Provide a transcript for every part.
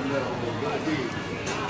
僕はいい。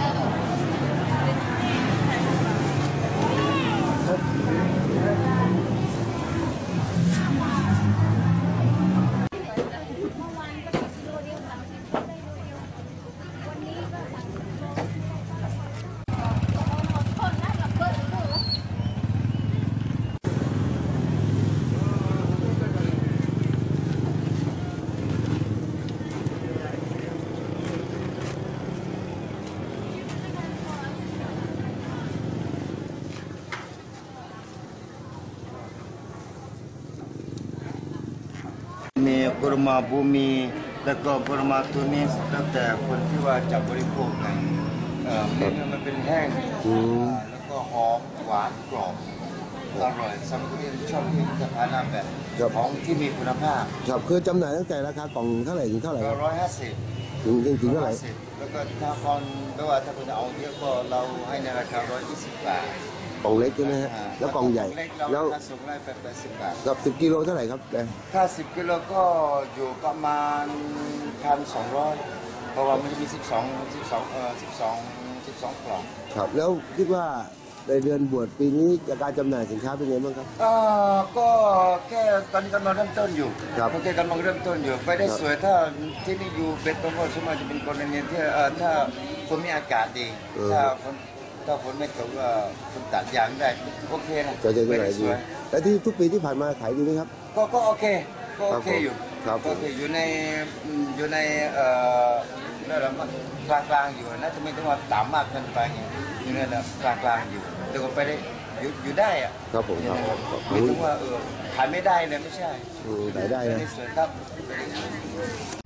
มีปรมาภูมิแล้วก็ปรมาตัวนี้แล้วแต่คนที่ว่าจะบริโภคไงเอ่อมันมันเป็นแห้งอืมอ่าแล้วก็หอมหวานกรอบอร่อยสำหรับคนที่ชอบกินสถานะแบบของที่มีคุณภาพครับคือจำหน่ายตั้งแต่ราคากล่องเท่าไหร่ถึงเท่าไหร่ก็ครับร้อยห้าสิบ ถึงถึงถึงเท่าไหร่แล้วก็ถ้าคนไม่ว่าถ้าคุณจะเอาเยอะก็เราให้ในราคาร้อยยี่สิบบาท กล่องเล็กใช่ไหมฮะ อ่าแล้วกล่องใหญ่ เล็กเราแล้วราคาสูงได้แปดสิบบาทกับสิบกิโลเท่าไหร่ครับแดงถ้าสิบกิโลก็อยู่ประมาณพันสองร้อยเพราะว่ามันจะมีสิบสองสิบสองเอ่อสิบสองสิบสองกล่อง ครับ แล้วคิดว่าในเดือนบวชปีนี้การจำหน่ายสินค้าเป็นไงบ้างครับ เอ่อก็แค่ตอนนี้กำลังเริ่มต้นอยู่ครับโอเคกำลังเริ่มต้นอยู่ ไปได้ครับสวยถ้าที่นี่อยู่เป็นประโมทสมมติจะเป็นกรณีที่เอ่อถ้าฝนมีอากาศดีถ้าฝน ถ้าฝนไม่ตกก็คุณตัดยางได้โอเคนะจะจะจะไหนไปดีสวยและที่ทุกปีที่ผ่านมาขายดีไหมครับ ก็ก็โอเคก็โอเคครับผมอยู่ครับก็โอเคอยู่ในอืมอยู่ในเอ่อนั่นแหละมันกลางกลางๆอยู่นะจะไม่ต้องว่าต่ำมากเกินไปไงอยู่นั่นแหละกลางกลางๆอยู่แต่ก็ไปได้อยู่อยู่ได้อะครับผมครับครับไม่ถึงว่าเออขายไม่ได้เลยไม่ใช่อืมขายได้นะสวยครับ